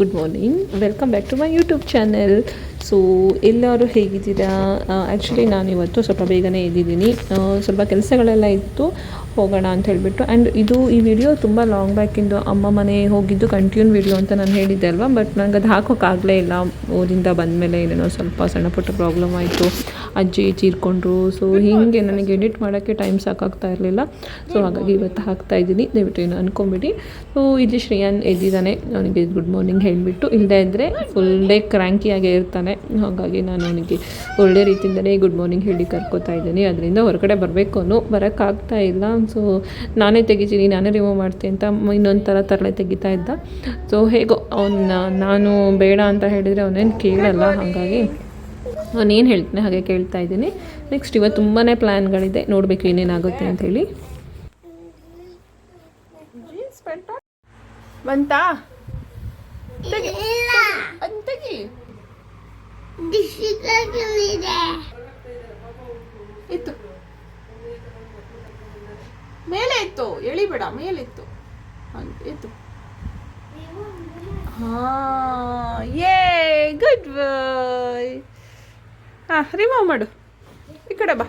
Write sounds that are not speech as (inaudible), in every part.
good morning. Welcome back to my youtube channel. So ಎಲ್ಲರೂ ಹೇಗಿದ್ದೀರಾ? Actually ನಾನು ಇವತ್ತು ಸ್ವಲ್ಪ ಬೇಗನೆ ಇದ್ದಿದ್ದೀನಿ ಸ್ವಲ್ಪ ಕೆಲಸಗಳೆಲ್ಲ ಇತ್ತು, ಹೋಗೋಣ ಅಂತ ಹೇಳಿಬಿಟ್ಟು. ಆ್ಯಂಡ್ ಇದು ಈ ವಿಡಿಯೋ ತುಂಬ ಲಾಂಗ್ ಬ್ಯಾಕಿಂದು ಅಮ್ಮ ಮನೆ ಹೋಗಿದ್ದು ಕಂಟಿನ್ಯೂ ವಿಡಿಯೋ ಅಂತ ನಾನು ಹೇಳಿದ್ದೆ ಅಲ್ವಾ? ಬಟ್ ನನಗೆ ಅದು ಹಾಕೋಕ್ಕಾಗಲೇ ಇಲ್ಲ. ಊರಿಂದ ಬಂದಮೇಲೆ ಏನೇನೋ ಸ್ವಲ್ಪ ಸಣ್ಣ ಪುಟ್ಟ ಪ್ರಾಬ್ಲಮ್ ಆಯಿತು. ಅಜ್ಜಿ ಚೀರ್ಕೊಂಡ್ರು. ಸೊ ಹೀಗೆ ನನಗೆ ಎಡಿಟ್ ಮಾಡೋಕ್ಕೆ ಟೈಮ್ ಸಾಕಾಗ್ತಾ ಇರಲಿಲ್ಲ. ಸೊ ಹಾಗಾಗಿ ಇವತ್ತು ಹಾಕ್ತಾ ಇದ್ದೀನಿ. ದಯವಿಟ್ಟು ಏನು ಅಂದ್ಕೊಂಬಿಡಿ ಸೊ ಇಲ್ಲಿ ಶ್ರೇಯನ್ ಎದ್ದಿದ್ದಾನೆ. ಅವನಿಗೆ ಗುಡ್ ಮಾರ್ನಿಂಗ್ ಹೇಳಿಬಿಟ್ಟು. ಇಲ್ಲದೇ ಇದ್ದರೆ ಫುಲ್ ಡೇ ಕ್ರ್ಯಾಂಕಿಯಾಗೇ ಇರ್ತಾನೆ. ಹಾಗಾಗಿ ನಾನು ಅವನಿಗೆ ಒಳ್ಳೆ ರೀತಿಯಿಂದಲೇ ಗುಡ್ ಮಾರ್ನಿಂಗ್ ಹೇಳಿ ಕರ್ಕೋತಾ ಇದ್ದೀನಿ. ಅದರಿಂದ ಹೊರಗಡೆ ಬರಬೇಕು ಅನ್ನೋ ಬರೋಕ್ಕಾಗ್ತಾ ಇಲ್ಲ. ಸೊ ನಾನೇ ತೆಗಿತೀನಿ, ನಾನೇ ರಿಮೂವ್ ಮಾಡ್ತೀನಿ ಅಂತ ಇನ್ನೊಂದು ಥರ ತರಲೆ ತೆಗಿತಾ ಇದ್ದ. ಸೊ ಹೇಗೋ ಅವನ್ನ ನಾನು ಬೇಡ ಅಂತ ಹೇಳಿದರೆ ಅವನೇನು ಕೇಳಲ್ಲ. ಹಾಗಾಗಿ ಅವನೇನು ಹೇಳ್ತಾನೆ ಹಾಗೆ ಕೇಳ್ತಾ ಇದ್ದೀನಿ. ನೆಕ್ಸ್ಟ್ ಇವತ್ತು ತುಂಬಾ ಪ್ಲ್ಯಾನ್ಗಳಿದೆ ನೋಡಬೇಕು ಏನೇನಾಗುತ್ತೆ ಅಂಥೇಳಿ ಬಂತಾ? ತೆಗಿ. ಇತ್ತು. ಮೇಲೆ ಇತ್ತು. ಎಳಿಬೇಡ ಮೇಲಿತ್ತು ಹಾಗೆ, ಇತ್ತು. ಹಾ ಏ ಗುಡ್ ಬಾಯ್. ಹಾ ರಿಮೂವ್ ಮಾಡು. ಈ ಕಡೆ ಬಾ.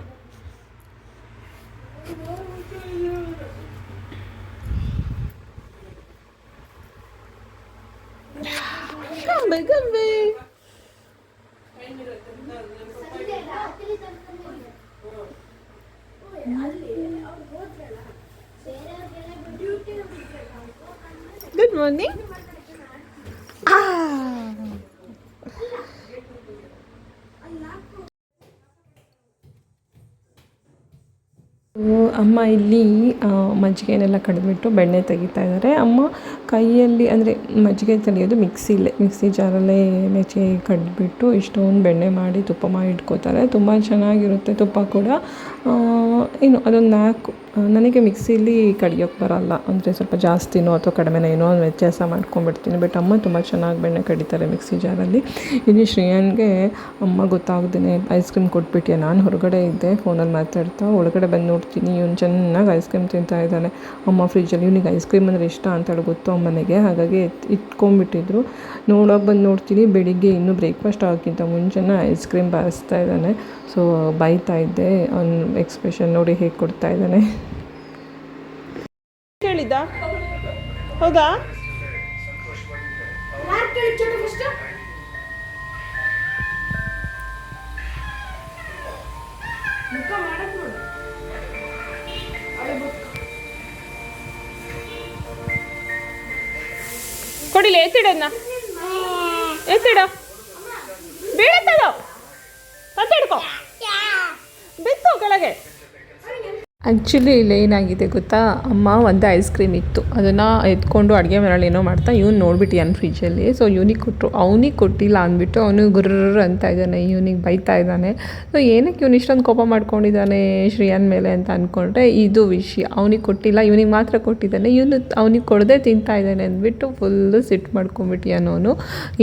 ಗಂಬೆ ಗಂಬೆ. ಮಾರ್ನಿಂಗ್ ಅಮ್ಮ ಇಲ್ಲಿ ಮಜ್ಜಿಗೆನೆಲ್ಲ ಕಡಿದ್ಬಿಟ್ಟು ಬೆಣ್ಣೆ ತೆಗಿತಾ ಇದ್ದಾರೆ ಅಮ್ಮ ಕೈಯಲ್ಲಿ, ಅಂದರೆ ಮಜ್ಜಿಗೆ ತೆಗಿಯೋದು ಮಿಕ್ಸಿಲೇ ಮಿಕ್ಸಿ ಜಾರಲ್ಲೇ ಮೆಚ್ಚಿ ಕಡಿದ್ಬಿಟ್ಟು ಇಷ್ಟೊಂದು ಬೆಣ್ಣೆ ಮಾಡಿ ತುಪ್ಪ ಮಾಡಿ ಇಟ್ಕೋತಾರೆ. ತುಂಬ ಚೆನ್ನಾಗಿರುತ್ತೆ ತುಪ್ಪ ಕೂಡ. ಏನು ಅದೊಂದು ನಾಲ್ಕು ನನಗೆ ಮಿಕ್ಸಿಲಿ ಕಡಿಯೋಕ್ಕೆ ಬರಲ್ಲ. ಅಂದರೆ ಸ್ವಲ್ಪ ಜಾಸ್ತಿನೋ ಅಥವಾ ಕಡಿಮೆನೋ ಏನೋ ಒಂದು ವ್ಯತ್ಯಾಸ ಮಾಡ್ಕೊಂಡ್ಬಿಡ್ತೀನಿ. ಬಟ್ ಅಮ್ಮ ತುಂಬ ಚೆನ್ನಾಗಿ ಬೆಣ್ಣೆ ಕಡಿತಾರೆ ಮಿಕ್ಸಿ ಜಾರಲ್ಲಿ. ಇಲ್ಲಿ ಶ್ರೇಯನ್ಗೆ ಅಮ್ಮ ಗೊತ್ತಾಗ್ದೇ ಐಸ್ ಕ್ರೀಮ್ ಕೊಟ್ಬಿಟ್ಟೆ ನಾನು ಹೊರಗಡೆ ಇದ್ದೆ, ಫೋನಲ್ಲಿ ಮಾತಾಡ್ತಾ, ಒಳಗಡೆ ಬಂದು ನೋಡ್ತೀನಿ. ಇವನು ಚೆನ್ನಾಗಿ ಐಸ್ ಕ್ರೀಮ್ ತಿಂತಾ ಇದ್ದಾನೆ. ಅಮ್ಮ ಫ್ರಿಜ್ಜಲ್ಲಿ ಇವನಿಗೆ ಐಸ್ ಕ್ರೀಮ್ ಅಂದರೆ ಇಷ್ಟ ಅಂತೇಳಿ ಗೊತ್ತು ಅಮ್ಮನಿಗೆ. ಹಾಗಾಗಿ ಇಟ್ಕೊಂಡ್ಬಿಟ್ಟಿದ್ರು. ನೋಡೋಕೆ ಬಂದು ನೋಡ್ತೀನಿ. ಬೆಳಿಗ್ಗೆ ಇನ್ನೂ ಬ್ರೇಕ್ಫಾಸ್ಟ್ ಆಗೋಕ್ಕಿಂತ ಮುಂಚೆನೇ ಐಸ್ ಕ್ರೀಮ್ ಬಾರಿಸ್ತಾ ಇದ್ದಾನೆ. ಸೊ ಬೈತಾ ಇದ್ದೆ. ಅವ್ನ ಎಕ್ಸ್ಪ್ರೆಷನ್ ನೋಡಿ ಹೇಗೆ ಕೊಡ್ತಾ ಇದ್ದಾನೆ. ಕೇಳಿದ್ದ? ಹೌದಾ? ಕೊಡಿಲಿ ಎತ್ತಿಡನ್ನ ಎತ್ತಿಡ. ಬೀಳತ್ತದು ಕತ್ತಿಡ್ಕೋ ಬಿತ್ತು ಕೆಳಗೆ ಆ್ಯಕ್ಚುಲಿ ಇಲ್ಲಿ ಏನಾಗಿದೆ ಗೊತ್ತಾ? ಅಮ್ಮ ಒಂದು ಐಸ್ ಕ್ರೀಮ್ ಇತ್ತು. ಅದನ್ನು ಎತ್ಕೊಂಡು ಅಡುಗೆ ಮನೇಲಿ ಏನೋ ಮಾಡ್ತಾ ಇವ್ನು ನೋಡ್ಬಿಟ್ಟು ಏನು ಫ್ರಿಜ್ಜಲ್ಲಿ ಸೊ ಇವನಿಗೆ ಕೊಟ್ಟರು ಅವನಿಗೆ ಕೊಟ್ಟಿಲ್ಲ ಅಂದ್ಬಿಟ್ಟು ಅವನು ಗುರ್ರ ಅಂತ ಇದ್ದಾನೆ. ಇವನಿಗೆ ಬೈತಾ ಇದ್ದಾನೆ. ಸೊ ಏನಕ್ಕೆ ಇವನು ಇಷ್ಟೊಂದು ಕೋಪ ಮಾಡ್ಕೊಂಡಿದ್ದಾನೆ ಶ್ರೀಯನ್ ಮೇಲೆ ಅಂತ ಅಂದ್ಕೊಂಡ್ರೆ ಇದು ವಿಷಯ. ಅವನಿಗೆ ಕೊಟ್ಟಿಲ್ಲ, ಇವನಿಗೆ ಮಾತ್ರ ಕೊಟ್ಟಿದ್ದಾನೆ. ಇವನು ಅವನಿಗೆ ಕೊಡದೆ ತಿಂತಾ ಇದ್ದಾನೆ ಅಂದ್ಬಿಟ್ಟು ಫುಲ್ಲು ಮಾಡ್ಕೊಂಬಿಟ್ಟಿಯಾನು ಅವನು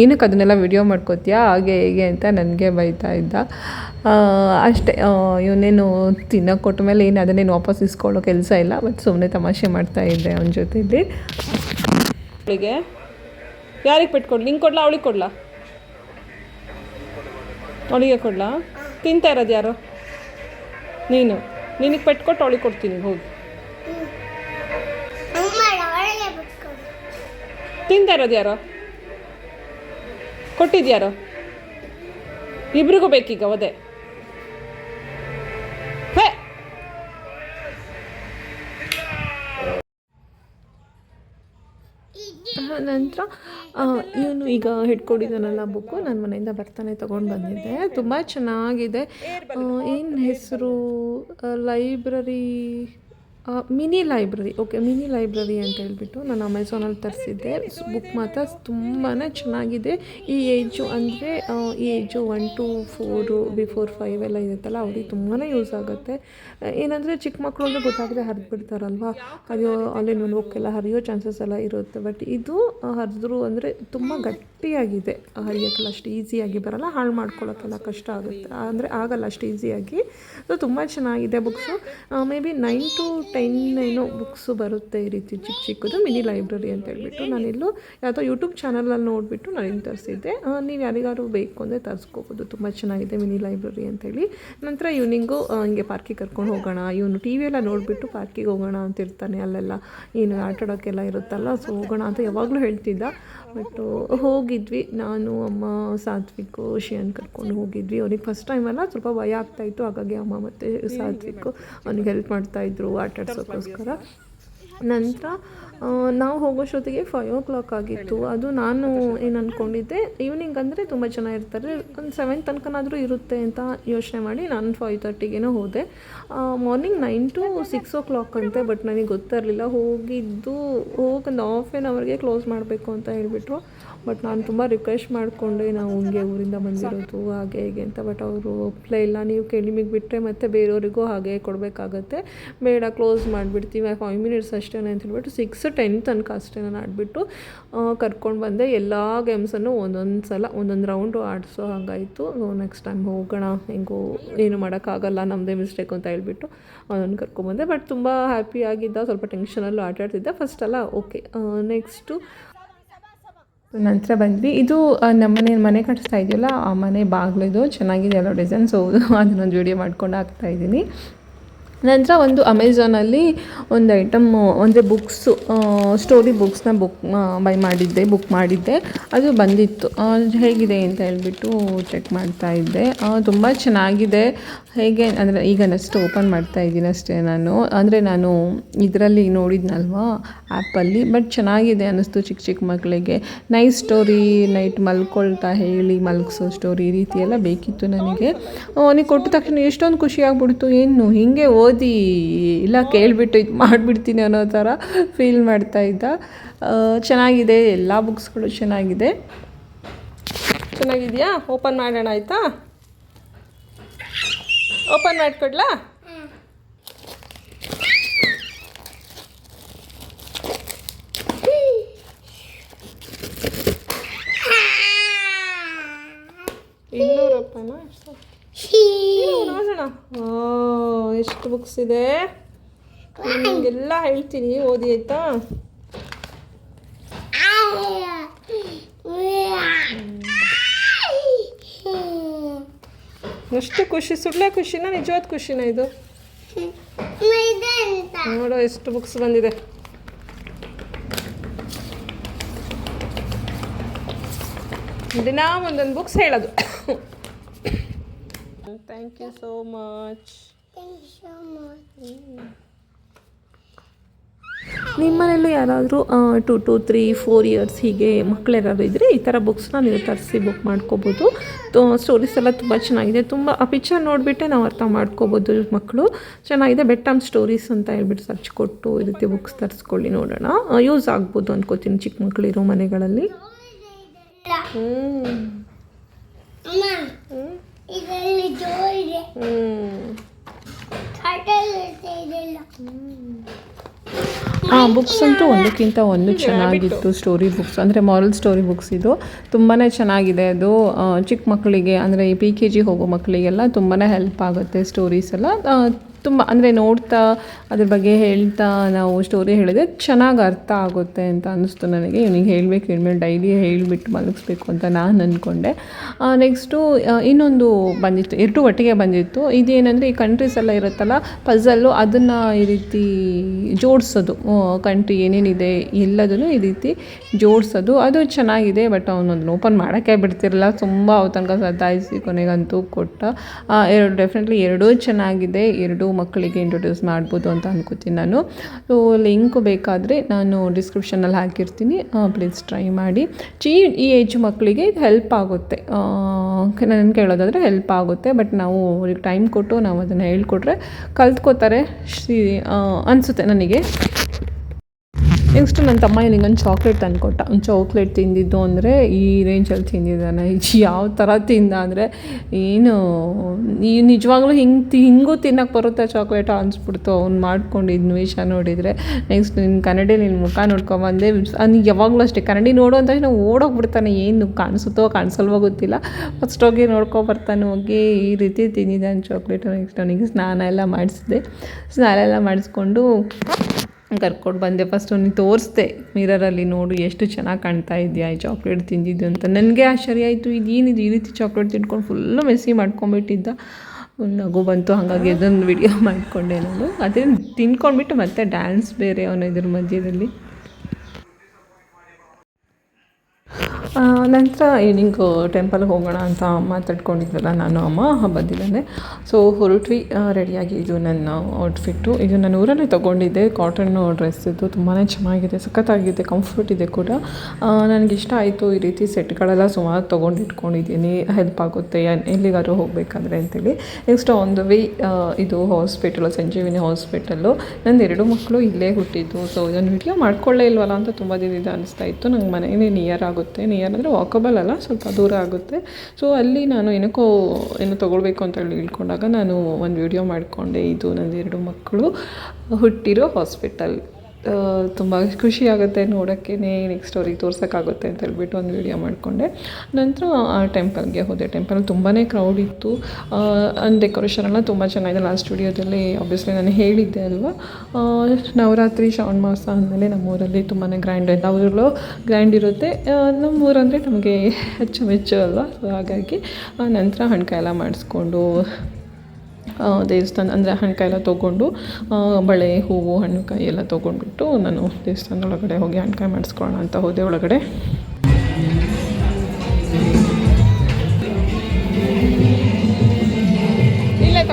ಏನಕ್ಕೆ ಅದನ್ನೆಲ್ಲ ವಿಡಿಯೋ ಮಾಡ್ಕೋತೀಯಾ? ಹಾಗೆ, ಹೇಗೆ ಅಂತ ನನಗೆ ಬೈತಾ ಇದ್ದ. ಅಷ್ಟೇ ಇವನೇನು ತಿನ್ನೋಕೆ ಕೊಟ್ಟ ಮೇಲೆ ಏನು ಅದನ್ನೇನು ವಾಪಸ್ ಇಸ್ಕೊಳ್ಳೋ ಕೆಲಸ ಇಲ್ಲ ಬಟ್ ಸುಮ್ಮನೆ ತಮಾಷೆ ಮಾಡ್ತಾ ಇದ್ದೆ ಅವನ ಜೊತೆಲಿ. ಅವಳಿಗೆ? ಯಾರಿಗೆ ಪೆಟ್ಕೊಡ್ಲಿ? ನಿಂಗೆ ಕೊಡ್ಲಾ, ಅವಳಿಗೆ ಕೊಡ್ಲಾ? ಅವಳಿಗೆ ಕೊಡ್ಲಾ? ತಿಂತಾ ಇರೋದು ಯಾರು? ನೀನು. ನಿನಗೆ ಪೆಟ್ಕೊಟ್ಟು ಅವಳಿಗೆ ಕೊಡ್ತೀನಿ, ಹೋಗಿ. ತಿಂತಾ ಇರೋದು ಯಾರೋ? ಕೊಟ್ಟಿದ್ಯಾರೋ ಇಬ್ರಿಗೂ ಬೇಕೀಗ, ಒದೆ. ನಂತರ ಇವನು ಈಗ ಹಿಡ್ಕೊಂಡಿದ್ದಾನಲ್ಲ ಬುಕ್ಕು ನನ್ನ ಮನೆಯಿಂದ ಬರ್ತಾನೆ ತೊಗೊಂಡು ಬಂದಿದ್ದೆ. ತುಂಬ ಚೆನ್ನಾಗಿದೆ. ಏನು ಹೆಸರು? Library mini library, okay, mini library ಅಂತ ಹೇಳ್ಬಿಟ್ಟು ನಾನು ಅಮೆಝಾನಲ್ಲಿ ತರಿಸಿದ್ದೆ. ಬುಕ್ ಮಾತ್ರ ತುಂಬಾ ಚೆನ್ನಾಗಿದೆ. ಈ ಏಜು ಅಂದರೆ ಈ age one two four before five ಎಲ್ಲ ಇರುತ್ತಲ್ಲ, ಅವ್ರಿಗೆ ತುಂಬಾ ಯೂಸ್ ಆಗುತ್ತೆ. ಏನಂದರೆ, ಚಿಕ್ಕ ಮಕ್ಕಳು ಅಂದರೆ ಗೊತ್ತಾಗದೆ ಹರಿದು ಅಯ್ಯೋ ಆನ್ಲೈನ್ ಒಂದು ಬುಕ್ಕೆಲ್ಲ ಹರಿಯೋ ಚಾನ್ಸಸ್ ಎಲ್ಲ ಇರುತ್ತೆ. ಬಟ್ ಇದು ಹರಿದ್ರು ಅಂದರೆ ತುಂಬ ಗಟ್ಟಿಯಾಗಿದೆ. ಹರಿಯೋಕ್ಕೆಲ್ಲ ಅಷ್ಟು ಈಸಿಯಾಗಿ ಬರಲ್ಲ, ಹಾಳು ಮಾಡ್ಕೊಳ್ಳೋಕ್ಕೆಲ್ಲ ಕಷ್ಟ ಆಗುತ್ತೆ. ಅಂದರೆ ಆಗಲ್ಲ ಅಷ್ಟು ಈಸಿಯಾಗಿ ಸೊ ತುಂಬ ಚೆನ್ನಾಗಿದೆ books may be nine to ten ಏನೋ ಬುಕ್ಸು ಬರುತ್ತೆ ಈ ರೀತಿ ಚಿಕ್ಕ ಚಿಕ್ಕದು, ಮಿನಿ ಲೈಬ್ರರಿ ಅಂತ ಹೇಳ್ಬಿಟ್ಟು ನಾನಿಲ್ಲೂ ಯಾವುದೋ ಯೂಟ್ಯೂಬ್ ಚಾನಲಲ್ಲಿ ನೋಡಿಬಿಟ್ಟು ನಾನು ತರಿಸಿದ್ದೆ ನೀವು ಯಾರಿಗಾದ್ರು ಬೇಕು ಅಂದರೆ ತರಿಸ್ಕೋಬೋದು. ತುಂಬ ಚೆನ್ನಾಗಿದೆ ಮಿನಿ ಲೈಬ್ರರಿ ಅಂತೇಳಿ. ನಂತರ ಇವ್ನಿಂಗು ಹಿಂಗೆ ಪಾರ್ಕಿಗೆ ಕರ್ಕೊಂಡು ಹೋಗೋಣ. ಇವನು ಟಿ ವಿಯೆಲ್ಲ ನೋಡಿಬಿಟ್ಟು ಪಾರ್ಕಿಗೆ ಹೋಗೋಣ ಅಂತ ಇರ್ತಾನೆ ಅಲ್ಲೆಲ್ಲ. ಏನು ಆಟಾಡೋಕ್ಕೆಲ್ಲ ಇರುತ್ತಲ್ಲ, ಸೊ ಹೋಗೋಣ ಅಂತ ಯಾವಾಗಲೂ ಹೇಳ್ತಿದ್ದ. ಬಟ್ಟು ಹೋಗಿದ್ವಿ. ನಾನು, ಅಮ್ಮ, ಸಾತ್ವಿಕು ಶಿಯನ್ ಕರ್ಕೊಂಡು ಹೋಗಿದ್ವಿ. ಅವ್ರಿಗೆ ಫಸ್ಟ್ ಟೈಮ್ ಅಲ್ಲ, ಸ್ವಲ್ಪ ಭಯ ಆಗ್ತಾಯಿತ್ತು ಹಾಗಾಗಿ ಅಮ್ಮ ಮತ್ತು ಸಾತ್ವಿಕು ಅವ್ನಿಗೆ ಹೆಲ್ಪ್ ಮಾಡ್ತಾಯಿದ್ರು ಆಟ ಆಡ್ಸೋಕ್ಕೋಸ್ಕರ ನಂತರ ನಾವು ಹೋಗೋಷ್ಟೊತ್ತಿಗೆ ಫೈವ್ ಓ ಕ್ಲಾಕ್ ಆಗಿತ್ತು. ಅದು ನಾನು ಏನು ಅಂದ್ಕೊಂಡಿದ್ದೆ ಈವ್ನಿಂಗ್ ಅಂದರೆ ತುಂಬ ಜನ ಇರ್ತಾರೆ. ಒಂದು ಸೆವೆನ್ ತನಕನಾದರೂ ಇರುತ್ತೆ ಅಂತ ಯೋಚನೆ ಮಾಡಿ ನಾನು ಫೈವ್ ತರ್ಟಿಗೇನೋ ಹೋದೆ. Morning nine to six o'clock ಅಂತೆ ಬಟ್ ನನಗೆ ಗೊತ್ತಿರಲಿಲ್ಲ. ಹೋಗಿದ್ದು, ಹೋಗಿ ಒಂದು ಹಾಫ್ ಆ್ಯನ್ ಅವರ್ಗೆ ಕ್ಲೋಸ್ ಮಾಡಬೇಕು ಅಂತ ಹೇಳಿಬಿಟ್ರು. ಬಟ್ ನಾನು ತುಂಬ ರಿಕ್ವೆಸ್ಟ್ ಮಾಡಿಕೊಂಡೆ, ನಾವು ಹಂಗೆ ಊರಿಂದ ಬಂದಿರೋದು, ಹಾಗೆ ಹೀಗೆ ಅಂತ. ಬಟ್ ಅವರು ಒಪ್ಪಲೇ ಇಲ್ಲ. ನೀವು ಕೆಣಿಮಿಗೆ ಬಿಟ್ಟರೆ ಮತ್ತೆ ಬೇರೆಯವರಿಗೂ ಹಾಗೆ ಕೊಡಬೇಕಾಗತ್ತೆ. ಬೇಡ ಕ್ಲೋಸ್ ಮಾಡಿಬಿಡ್ತೀವಿ. ಫೈವ್ ಮಿನಿಟ್ಸ್ ಅಷ್ಟೇ ಅಂತ ಹೇಳ್ಬಿಟ್ಟು ಸಿಕ್ಸ್ ಟೆನ್ ತನಕ ಅಷ್ಟೇ ನಾನು ಆಡಿಬಿಟ್ಟು ಕರ್ಕೊಂಡು ಬಂದೆ. ಎಲ್ಲ ಗೇಮ್ಸನ್ನು ಒಂದೊಂದು ಸಲ, ಒಂದೊಂದು ರೌಂಡು ಆಡಿಸೋ ಹಾಗಾಯಿತು. ನೆಕ್ಸ್ಟ್ ಟೈಮ್ ಹೋಗೋಣ, ಹೆಂಗೂ ಏನು ಮಾಡೋಕ್ಕಾಗಲ್ಲ ನಮ್ಮದೇ ಮಿಸ್ಟೇಕ್ ಅಂತ ಹೇಳ್ಬಿಟ್ಟು ಅವನನ್ನು ಕರ್ಕೊಂಡ್ಬಂದೆ ಬಟ್ ತುಂಬ ಹ್ಯಾಪಿಯಾಗಿದ್ದ ಸ್ವಲ್ಪ ಟೆನ್ಷನಲ್ಲೂ ಆಟಾಡ್ತಿದ್ದೆ. ಅಲ್ಲ ಓಕೆ ನೆಕ್ಸ್ಟು ನಂತರ ಬಂದ್ವಿ. ಇದು ನಮ್ಮನೆ ಮನೆ ಕಟ್ಟಿಸ್ತಾ ಇದೆಯಲ್ಲ, ಆ ಮನೆ ಬಾಗಿಲಿದು ಚೆನ್ನಾಗಿದೆ, ಎಲ್ಲ ಡಿಸೈನ್ ಸೊ (laughs) ಅದನ್ನೊಂದು ವೀಡಿಯೋ ಮಾಡ್ಕೊಂಡು ಹಾಕ್ತಾ ಇದ್ದೀನಿ ನಂತರ ಒಂದು ಅಮೆಝಾನಲ್ಲಿ ಒಂದು ಐಟಮ್ಮು ಅಂದರೆ ಬುಕ್ಸು ಸ್ಟೋರಿ ಬುಕ್ಸ್ನ ಬುಕ್ ಬೈ ಮಾಡಿದ್ದೆ ಬುಕ್ ಮಾಡಿದ್ದೆ. ಅದು ಬಂದಿತ್ತು. ಹೇಗಿದೆ ಅಂತ ಹೇಳ್ಬಿಟ್ಟು ಚೆಕ್ ಮಾಡ್ತಾ ಇದ್ದೆ. ತುಂಬ ಚೆನ್ನಾಗಿದೆ. ಹೇಗೆ ಅಂದರೆ ಈಗ ನೆಕ್ಸ್ಟ್ ಓಪನ್ ಮಾಡ್ತಾ ಇದ್ದೀನಿ ಅಷ್ಟೇ ನಾನು. ಅಂದರೆ ನಾನು ಇದರಲ್ಲಿ ನೋಡಿದ್ನಲ್ವಾ ಆ್ಯಪಲ್ಲಿ ಬಟ್ ಚೆನ್ನಾಗಿದೆ ಅನ್ನಿಸ್ತು ಚಿಕ್ಕ ಚಿಕ್ಕ ಮಕ್ಕಳಿಗೆ. ನೈಟ್ ಸ್ಟೋರಿ ನೈಟ್ ಮಲ್ಕೊಳ್ತಾ ಹೇಳಿ, ಮಲಗಿಸೋ ಸ್ಟೋರಿ ಈ ರೀತಿ ಬೇಕಿತ್ತು ನನಗೆ. ಅವನಿಗೆ ಕೊಟ್ಟ ತಕ್ಷಣ ಎಷ್ಟೊಂದು ಖುಷಿ ಆಗ್ಬಿಡ್ತು. ಏನು, ಹೀಗೆ ಓದಿ ಇಲ್ಲ ಕೇಳಿಬಿಟ್ಟು ಇದು ಮಾಡಿಬಿಡ್ತೀನಿ ಅನ್ನೋ ಥರ ಫೀಲ್ ಮಾಡ್ತಾ ಇದ್ದ. ಚೆನ್ನಾಗಿದೆ, ಎಲ್ಲ ಬುಕ್ಸ್ಗಳು ಚೆನ್ನಾಗಿದೆ. ಚೆನ್ನಾಗಿದೆಯಾ? ಓಪನ್ ಮಾಡೋಣ ಆಯಿತಾ? ಓಪನ್ ಮಾಡಿಕೊಡ್ಲಾ ಇನ್ನೂರು ರೂಪಾಯಿನಾ ಎಷ್ಟು ಇರು, ನೋಡೋಣ ಓ ಬುಕ್ಸ್ ಇದೆ. ನಿಮಗೆಲ್ಲ ಹೇಳ್ತೀನಿ, ಓದಿ ಆಯ್ತಾ? ಎಷ್ಟು ಖುಷಿ, ಸುಳ್ಳೆ ಖುಷಿನ ನಿಜವಾದ ಖುಷಿನ ಇದು? ನೋಡೋ, ಎಷ್ಟು ಬುಕ್ಸ್ ಬಂದಿದೆ. ದಿನ ಒಂದೊಂದು ಬುಕ್ಸ್ ಹೇಳೋದು. ಥ್ಯಾಂಕ್ ಯು ಸೋ ಮಚ್ ನಿಮ್ಮನೇಲೂ ಯಾರಾದರೂ two two three four years ಹೀಗೆ ಮಕ್ಳು ಯಾರಾದರೂ ಇದ್ದರೆ ಈ ಥರ ಬುಕ್ಸ್ನ ನೀವು ತರಿಸಿ ಬುಕ್ ಮಾಡ್ಕೋಬೋದು. ಸ್ಟೋರೀಸ್ ಎಲ್ಲ ತುಂಬ ಚೆನ್ನಾಗಿದೆ. ತುಂಬ ಆ ಪಿಕ್ಚರ್ ನೋಡಿಬಿಟ್ಟೆ ನಾವು ಅರ್ಥ ಮಾಡ್ಕೋಬೋದು ಮಕ್ಕಳು ಚೆನ್ನಾಗಿದೆ ಬೆಟ್ ಆಮ್ ಸ್ಟೋರೀಸ್ ಅಂತ ಹೇಳ್ಬಿಟ್ಟು ಸರ್ಚ್ ಕೊಟ್ಟು ಈ ರೀತಿ ಬುಕ್ಸ್ ತರಿಸ್ಕೊಳ್ಳಿ ನೋಡೋಣ. ಯೂಸ್ ಆಗ್ಬೋದು ಅಂದ್ಕೋತೀನಿ ಚಿಕ್ಕ ಮಕ್ಕಳಿರೋ ಮನೆಗಳಲ್ಲಿ. ಹ್ಞೂ ಆ ಬುಕ್ಸ್ ಅಂತೂ ಒಂದಕ್ಕಿಂತ ಒಂದು ಚೆನ್ನಾಗಿತ್ತು ಸ್ಟೋರಿ ಬುಕ್ಸ್ ಅಂದರೆ ಮಾರಲ್ ಸ್ಟೋರಿ ಬುಕ್ಸ್ ಇದು. ತುಂಬಾ ಚೆನ್ನಾಗಿದೆ ಅದು. ಚಿಕ್ಕ ಮಕ್ಕಳಿಗೆ ಅಂದರೆ ಈ ಪಿ ಕೆ ಜಿ ಹೋಗೋ ಮಕ್ಕಳಿಗೆಲ್ಲ ತುಂಬಾ ಹೆಲ್ಪ್ ಆಗುತ್ತೆ ಸ್ಟೋರೀಸ್ ಎಲ್ಲ. ತುಂಬ, ಅಂದರೆ ನೋಡ್ತಾ, ಅದ್ರ ಬಗ್ಗೆ ಹೇಳ್ತಾ ನಾವು ಸ್ಟೋರಿ ಹೇಳಿದ್ರೆ ಚೆನ್ನಾಗಿ ಅರ್ಥ ಆಗುತ್ತೆ ಅಂತ ಅನ್ನಿಸ್ತು ನನಗೆ. ಇವನಿಗೆ ಹೇಳಬೇಕು ಹೇಳ್ಮೇಲೆ ಡೈಲಿ ಹೇಳಿಬಿಟ್ಟು ಮಲಗಿಸ್ಬೇಕು ಅಂತ ನಾನು ಅಂದ್ಕೊಂಡೆ ನೆಕ್ಸ್ಟು ಇನ್ನೊಂದು ಬಂದಿತ್ತು, ಎರಡು ಒಟ್ಟಿಗೆ ಬಂದಿತ್ತು. ಇದೇನೆಂದರೆ ಈ ಕಂಟ್ರೀಸ್ ಎಲ್ಲ ಇರುತ್ತಲ್ಲ ಪಝಲ್ಲು ಅದನ್ನು ಈ ರೀತಿ ಜೋಡಿಸೋದು. ಕಂಟ್ರಿ ಏನೇನಿದೆ ಎಲ್ಲದನ್ನು ಈ ರೀತಿ ಜೋಡಿಸೋದು. ಅದು ಚೆನ್ನಾಗಿದೆ ಬಟ್ ಅವನೊಂದು ಓಪನ್ ಮಾಡೋಕ್ಕೆ ಬಿಡ್ತಿರಲಿಲ್ಲ. ತುಂಬ ಅವ ತನಕ ಸತಾಯಿಸಿ ಕೊನೆಗಂತೂ ಕೊಟ್ಟ. ಎರಡು ಡೆಫಿನೆಟ್ಲಿ ಎರಡೂ ಚೆನ್ನಾಗಿದೆ. ಎರಡೂ ಮಕ್ಕಳಿಗೆ ಇಂಟ್ರೊಡ್ಯೂಸ್ ಮಾಡ್ಬೋದು ಅಂತ ಅನ್ಕೋತೀನಿ ನಾನು. ಸೊ ಲಿಂಕ್ ಬೇಕಾದರೆ ನಾನು ಡಿಸ್ಕ್ರಿಪ್ಷನಲ್ಲಿ ಹಾಕಿರ್ತೀನಿ. ಪ್ಲೀಸ್ ಟ್ರೈ ಮಾಡಿ. ಚಿ, ಈ ಏಜ್ ಮಕ್ಕಳಿಗೆ ಇದು ಹೆಲ್ಪ್ ಆಗುತ್ತೆ. ನಾನು ಕೇಳೋದಾದರೆ ಹೆಲ್ಪ್ ಆಗುತ್ತೆ. ಬಟ್ ನಾವು ಅವ್ರಿಗೆ ಟೈಮ್ ಕೊಟ್ಟು ನಾವು ಅದನ್ನು ಹೇಳ್ಕೊಟ್ರೆ ಕಲ್ತ್ಕೋತಾರೆ. ಶ್ರೀ ಅನಿಸುತ್ತೆ ನನಗೆ. ನೆಕ್ಸ್ಟ್ ನನ್ನ ತಮ್ಮ ನಿಂಗೊಂದು ಚಾಕ್ಲೇಟ್ ತಂದುಕೊಟ್ಟ. ಒಂದು ಚಾಕ್ಲೇಟ್ ತಿಂದಿದ್ದು ಅಂದರೆ ಈ ರೇಂಜಲ್ಲಿ ತಿಂದಿದ್ದಾನೆ. ಯಾವ ಥರ ತಿಂದ ಅಂದರೆ ಏನು, ಈ ನಿಜವಾಗ್ಲೂ ಹಿಂಗೆ ಹಿಂಗೂ ತಿನ್ನಕ್ಕೆ ಬರುತ್ತೆ ಚಾಕ್ಲೇಟ್ ಅನ್ಸ್ಬಿಡ್ತು. ಅವ್ನು ಮಾಡ್ಕೊಂಡಿದ್ನು ವೇಷ ನೋಡಿದರೆ. ನೆಕ್ಸ್ಟ್ ನಿನ್ನ ಕನ್ನಡಿ ನಿನ್ನ ಮುಖ ನೋಡ್ಕೊಂಬಂದೆ. ಅವ್ನು ಯಾವಾಗಲೂ ಅಷ್ಟೇ, ಕನ್ನಡಿ ನೋಡು ಅಂತ ತಕ್ಷಣ ಓಡೋಗ್ಬಿಡ್ತಾನೆ. ಏನು ಕಾಣಿಸುತ್ತೋ ಕಾಣಿಸಲ್ವೋ ಗೊತ್ತಿಲ್ಲ. ಫಸ್ಟ್ ಹೋಗಿ ನೋಡ್ಕೊಬರ್ತಾನೆ. ಹೋಗಿ ಈ ರೀತಿ ತಿಂದಿದ್ದಾನೆ ಚಾಕ್ಲೇಟು ನೆಕ್ಸ್ಟ್ ಅವನಿಗೆ ಸ್ನಾನ ಎಲ್ಲ ಮಾಡಿಸಿದೆ ಸ್ನಾನ ಎಲ್ಲ ಮಾಡಿಸ್ಕೊಂಡು ಕರ್ಕೊಂಡು ಬಂದೆ. ಫಸ್ಟ್ ಅವ್ನಿಗೆ ತೋರಿಸ್ದೆ ಮಿರರಲ್ಲಿ ನೋಡು ಎಷ್ಟು ಚೆನ್ನಾಗಿ ಕಾಣ್ತಾ ಇದೆಯಾ, ಈ ಚಾಕ್ಲೇಟ್ ತಿಂದಿದ್ದು ಅಂತ. ನನಗೆ ಆಶ್ಚರ್ಯ ಆಯಿತು, ಇದೇನಿದು, ಈ ರೀತಿ ಚಾಕ್ಲೇಟ್ ತಿಂದ್ಕೊಂಡು ಫುಲ್ಲು ಮೆಸ್ಸಿ ಮಾಡ್ಕೊಂಬಿಟ್ಟಿದ್ದ. ನಗು ಬಂತು, ಹಾಗಾಗಿ ಅದೊಂದು ವಿಡಿಯೋ (laughs) ಮಾಡಿಕೊಂಡೆ ನಾನು. ಅದನ್ನು ತಿನ್ಕೊಂಡ್ಬಿಟ್ಟು ಮತ್ತೆ ಡ್ಯಾನ್ಸ್ ಬೇರೆ ಅವನ ಇದ್ರ ಮಧ್ಯದಲ್ಲಿ. ನಂತರ ಈವ್ನಿಂಗ್ ಟೆಂಪಲ್ಗೆ ಹೋಗೋಣ ಅಂತ ಮಾತಾಡ್ಕೊಂಡಿದ್ವಲ್ಲ ನಾನು, ಅಮ್ಮ ಹಬ್ಬದಿಲ್ಲೇ ಸೊ ಹೊರಟ್ವಿ ರೆಡಿಯಾಗಿ ಇದು ನನ್ನ ಔಟ್ಫಿಟ್ಟು ಇದು ನಾನು ಊರಲ್ಲೇ ತೊಗೊಂಡಿದ್ದೆ. ಕಾಟನ್ ಡ್ರೆಸ್ ಇದು ತುಂಬಾ ಚೆನ್ನಾಗಿದೆ. ಸಖತ್ತಾಗಿದೆ. ಕಂಫರ್ಟ್ ಇದೆ ಕೂಡ. ನನಗೆ ಇಷ್ಟ ಆಯಿತು. ಈ ರೀತಿ ಸೆಟ್ಗಳೆಲ್ಲ ಸುಮಾರು ತೊಗೊಂಡು ಇಟ್ಕೊಂಡಿದ್ದೀನಿ ಹೆಲ್ಪ್ ಆಗುತ್ತೆ ಎಲ್ಲಿಗಾದ್ರೂ ಹೋಗಬೇಕಾದ್ರೆ ಅಂತೇಳಿ. ನೆಕ್ಸ್ಟ್ ಆನ್ ದ ವೇ ಇದು ಹಾಸ್ಪಿಟಲು ಸಂಜೀವಿನಿ ಹಾಸ್ಪಿಟಲ್ಲು ನಂದು ಎರಡು ಮಕ್ಕಳು ಇಲ್ಲೇ ಹುಟ್ಟಿದ್ದು. ಸೊ ಇದನ್ನು ವಿಡಿಯೋ ಮಾಡ್ಕೊಳ್ಳೇ ಇಲ್ವಲ್ಲ ಅಂತ ತುಂಬ ದಿನದಿಂದ ಅನಿಸ್ತಾ ಇತ್ತು. ನಂಗೆ ಮನೆಯೇ ನಿಯರ್ ಆಗುತ್ತೆ. ನಿಯರ್ ಅಂದರೆ ವಾಕಬಲ್ ಅಲ್ಲ, ಸ್ವಲ್ಪ ದೂರ ಆಗುತ್ತೆ. ಸೊ ಅಲ್ಲಿ ನಾನು ಏನಕ್ಕೋ ಏನು ತೊಗೊಳ್ಬೇಕು ಅಂತ ಹೇಳಿ ಇಳ್ಕೊಂಡಾಗ ನಾನು ಒಂದು ವಿಡಿಯೋ ಮಾಡಿಕೊಂಡೆ. ಇದು ನಂದು ಎರಡು ಮಕ್ಕಳು ಹುಟ್ಟಿರೋ ಹಾಸ್ಪಿಟಲ್ ತುಂಬ ಖುಷಿ ಆಗುತ್ತೆ ನೋಡೋಕ್ಕೆ ನೆಕ್ಸ್ಟ್ ಅವ್ರಿಗೆ ತೋರ್ಸೋಕ್ಕಾಗುತ್ತೆ ಅಂತ ಹೇಳ್ಬಿಟ್ಟು ಒಂದು ವಿಡಿಯೋ ಮಾಡಿಕೊಂಡೆ. ನಂತರ ಆ ಟೆಂಪಲ್ಗೆ ಹೋದೆ. ಟೆಂಪಲ್ ತುಂಬಾ ಕ್ರೌಡ್ ಇತ್ತು. ಡೆಕೋರೇಷನ್ ಎಲ್ಲ ತುಂಬ ಚೆನ್ನಾಗಿದೆ. ಲಾಸ್ಟ್ ಸ್ಟುಡಿಯೋದಲ್ಲಿ ಆಬ್ವಿಯಸ್ಲಿ ನಾನು ಹೇಳಿದ್ದೆ ಅಲ್ವಾ? ನವರಾತ್ರಿ, ಶ್ರಾವಣ ಮಾಸ ಅಂದಮೇಲೆ ನಮ್ಮೂರಲ್ಲಿ ತುಂಬಾ ಗ್ರ್ಯಾಂಡ್ ಎಲ್ಲ ಊರಲ್ಲೂ ಗ್ರ್ಯಾಂಡ್ ಇರುತ್ತೆ. ನಮ್ಮೂರಂದರೆ ನಮಗೆ (laughs) ಅಚ್ಚುಮೆಚ್ಚು ಅಲ್ವಾ? ಸೊ ಹಾಗಾಗಿ ನಂತರ ಹಣ್ಕಾಯಿ ಎಲ್ಲ ಮಾಡಿಸ್ಕೊಂಡು ದೇವಸ್ಥಾನ ಅಂದರೆ ಹಣ್ಕಾಯಿ ಎಲ್ಲ ತೊಗೊಂಡು ಬಳೆ, ಹೂವು ಹಣ್ಣುಕಾಯಿ ಎಲ್ಲ ತೊಗೊಂಡ್ಬಿಟ್ಟು ನಾನು ದೇವಸ್ಥಾನದ ಒಳಗಡೆ ಹೋಗಿ ಹಣ್ಕಾಯಿ ಮಾಡಿಸ್ಕೊಳ್ಳೋಣ ಅಂತ ಹೋದೆ ಒಳಗಡೆ. ಇಲ್ಲೇ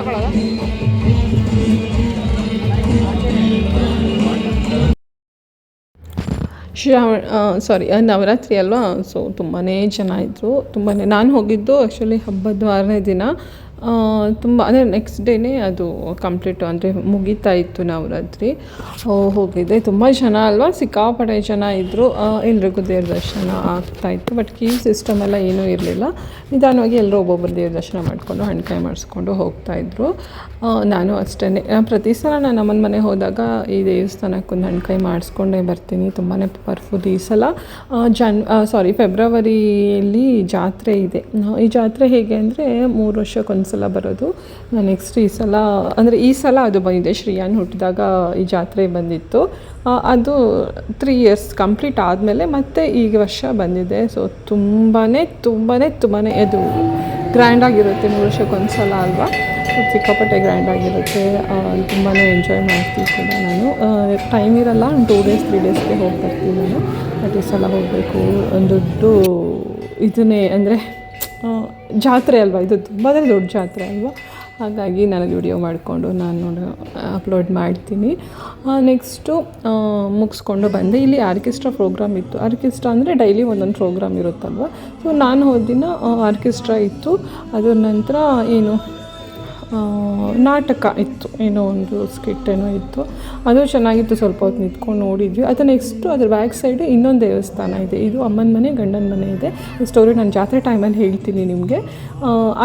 ಶ್ರಾವಣ ಸಾರಿ ನವರಾತ್ರಿ ಅಲ್ವಾ? ಸೊ ತುಂಬಾ ಇದ್ದರು ತುಂಬಾ ನಾನು ಹೋಗಿದ್ದು ಆ್ಯಕ್ಚುಲಿ ಹಬ್ಬದ ಆರನೇ ದಿನ. ತುಂಬ, ಅಂದರೆ ನೆಕ್ಸ್ಟ್ ಡೇನೇ ಅದು ಕಂಪ್ಲೀಟು ಅಂದರೆ ಮುಗಿತಾ ಇತ್ತು ನವರಾತ್ರಿ. ಹೋಗಿದ್ದೆ. ತುಂಬ ಜನ ಅಲ್ವಾ? ಸಿಕ್ಕಾಪಟ್ಟೆ ಜನ ಇದ್ದರು ಎಲ್ರಿಗೂ ದೇವ್ರ ದರ್ಶನ ಆಗ್ತಾ ಇತ್ತು. ಬಟ್ ಕ್ಯೂ ಸಿಸ್ಟಮ್ ಎಲ್ಲ ಏನೂ ಇರಲಿಲ್ಲ. ನಿಧಾನವಾಗಿ ಎಲ್ಲರೂ ಒಬ್ಬೊಬ್ಬರು ದೇವ್ರ ದರ್ಶನ ಮಾಡಿಕೊಂಡು, ಹಣ್ಕಾಯಿ ಮಾಡಿಸ್ಕೊಂಡು ಹೋಗ್ತಾಯಿದ್ರು ನಾನು ಅಷ್ಟೇ ಪ್ರತಿ ಸಲ ನಾನು ನಮ್ಮನ ಮನೆ ಹೋದಾಗ ಈ ದೇವಸ್ಥಾನಕ್ಕೆ ಒಂದು ಹಣ್ಕಾಯಿ ಮಾಡಿಸ್ಕೊಂಡೇ ಬರ್ತೀನಿ. ತುಂಬಾ ಪವರ್ಫುಲ್ ಈ ಸಲ ಜನ್ ಸಾರಿ ಫೆಬ್ರವರಿಯಲ್ಲಿ ಜಾತ್ರೆ ಇದೆ. ಈ ಜಾತ್ರೆ ಹೇಗೆ ಅಂದರೆ ಮೂರು ವರ್ಷಕ್ಕೊಂದು ಸಲ ಬರೋದು. ನೆಕ್ಸ್ಟ್ ಈ ಸಲ, ಅಂದರೆ ಈ ಸಲ ಅದು ಬಂದಿದೆ. ಶ್ರೀಯಾನ್ ಹುಟ್ಟಿದಾಗ ಈ ಜಾತ್ರೆ ಬಂದಿತ್ತು. ಅದು ತ್ರೀ ಇಯರ್ಸ್ ಕಂಪ್ಲೀಟ್ ಆದಮೇಲೆ ಮತ್ತೆ ಈಗ ವರ್ಷ ಬಂದಿದೆ. ಸೊ ತುಂಬಾ ತುಂಬಾ ತುಂಬಾ ಅದು ಗ್ರ್ಯಾಂಡಾಗಿರುತ್ತೆ ಮೂರು ವರ್ಷಕ್ಕೊಂದು ಸಲ ಅಲ್ವಾ? ಸಿಕ್ಕಾಪಟ್ಟೆ ಗ್ರ್ಯಾಂಡ್ ಆಗಿರುತ್ತೆ. ತುಂಬಾ ಎಂಜಾಯ್ ಮಾಡ್ತೀವಿ ಕೂಡ ನಾನು. ಟೈಮ್ ಇರಲ್ಲ ಟೂ ಡೇಸ್ ತ್ರೀ ಡೇಸ್ಗೆ ಹೋಗಿ ಬರ್ತೀನಿ ನಾನು. ಈ ಸಲ ಹೋಗಬೇಕು. ಒಂದು ದೊಡ್ಡ ಇದನ್ನೇ, ಅಂದರೆ ಜಾತ್ರೆ ಅಲ್ವಾ? ಇದು ತುಂಬ ದೊಡ್ಡ ಜಾತ್ರೆ ಅಲ್ವಾ? ಹಾಗಾಗಿ ನನಗೆ ವಿಡಿಯೋ ಮಾಡಿಕೊಂಡು ನಾನು ಅಪ್ಲೋಡ್ ಮಾಡ್ತೀನಿ. ನೆಕ್ಸ್ಟು ಮುಗಿಸ್ಕೊಂಡು ಬಂದೆ. ಇಲ್ಲಿ ಆರ್ಕೆಸ್ಟ್ರಾ ಪ್ರೋಗ್ರಾಮ್ ಇತ್ತು. ಆರ್ಕೆಸ್ಟ್ರಾ ಅಂದರೆ ಡೈಲಿ ಒಂದೊಂದು ಪ್ರೋಗ್ರಾಮ್ ಇರುತ್ತಲ್ವ? ಸೊ ನಾನು ಹೋದ ದಿನ ಆರ್ಕೆಸ್ಟ್ರಾ ಇತ್ತು. ಅದರ ನಂತರ, ಏನು ನಾಟಕ ಇತ್ತು, ಏನೋ ಒಂದು ಸ್ಕಿಟ್ ಏನೋ ಇತ್ತು. ಅದು ಚೆನ್ನಾಗಿತ್ತು, ಸ್ವಲ್ಪ ಹೊತ್ತು ನಿಂತ್ಕೊಂಡು ನೋಡಿದ್ವಿ. ಅದು ನೆಕ್ಸ್ಟು ಅದ್ರ ಬ್ಯಾಕ್ ಸೈಡ್ ಇನ್ನೊಂದು ದೇವಸ್ಥಾನ ಇದೆ. ಇದು ಅಮ್ಮನ ಮನೆ, ಗಂಡನ ಮನೆ ಇದೆ. ಸ್ಟೋರಿ ನಾನು ಜಾತ್ರೆ ಟೈಮಲ್ಲಿ ಹೇಳ್ತೀನಿ ನಿಮಗೆ.